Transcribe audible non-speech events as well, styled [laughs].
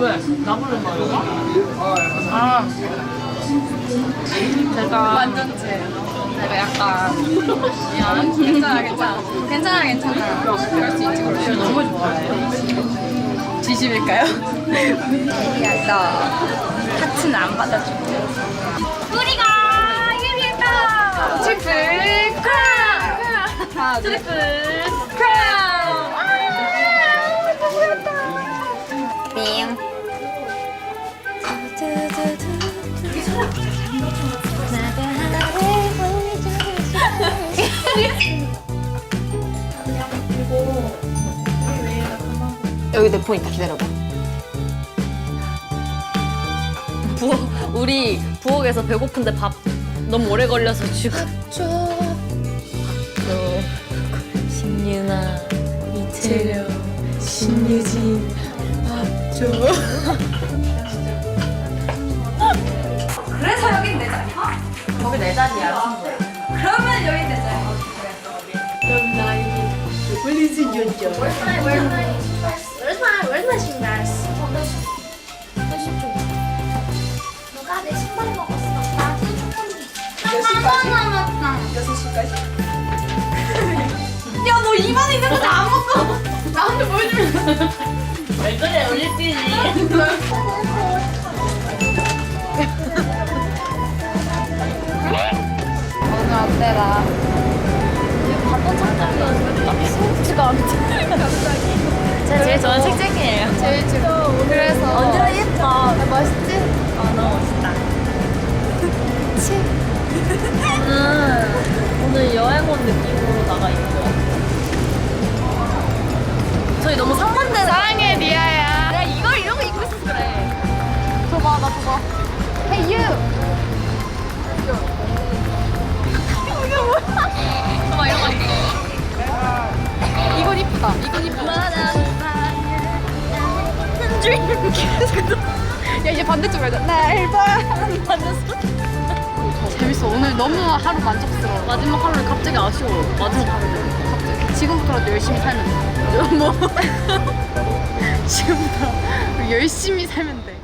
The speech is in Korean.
왜? 나 부른 말인가? 아. 제가 완전체. 내가 약간 미안. 괜찮아 괜찮아. 괜찮아 괜찮아. 그럴 수 있지 그럴 수 있지. 너무 좋아해요. 진심일까요? 미안다. 하트는 안 받아줄게. 우리가 이기겠다. 트리플 크라운. 트리플 크라운. 빙. 여기 내폰 있다 기다려봐. 부엌 우리 부엌에서 배고픈데 밥 너무 오래 걸려서 지금 너 신유나 이채령 신유진 그래 거기 내 자리야. 그러면 여기 내 자리. Where's my Where's my 신발? 누가 내 신발 먹었어? 나 초콜릿. 나 남았다. 야, 너 입안에 있는 거 다 안 먹어. 나한테 보여주면. 왜 그래, 올리피니. [laughs] 어때라? 봤던 책장이어서 딱 갑자기 제가 제일 좋아하는 책장이에요 제일 지금 그래서 언제나 예뻐 멋있지? 아 너무 멋있다 저는 오늘 여행 온 느낌으로 나가 있고 저희 너무 상반되는 사랑해 리아야. 내가 이걸 이런 거 입고 있어서 그래. 줘봐 나 줘봐. Hey you. 이게 뭐야? 봐봐 이런 거 입고. 이건 이쁘다. 이건 이쁘다. 야 이제 반대쪽으로 하자. 날 봐. 재밌어. 오늘 너무 하루 만족스러워. 마지막 하루는 갑자기 아쉬워 마지막 하루는 지금부터라도 열심히 살면 돼. [laughs] 뭐 [laughs] 지금부터 열심히 살면 돼.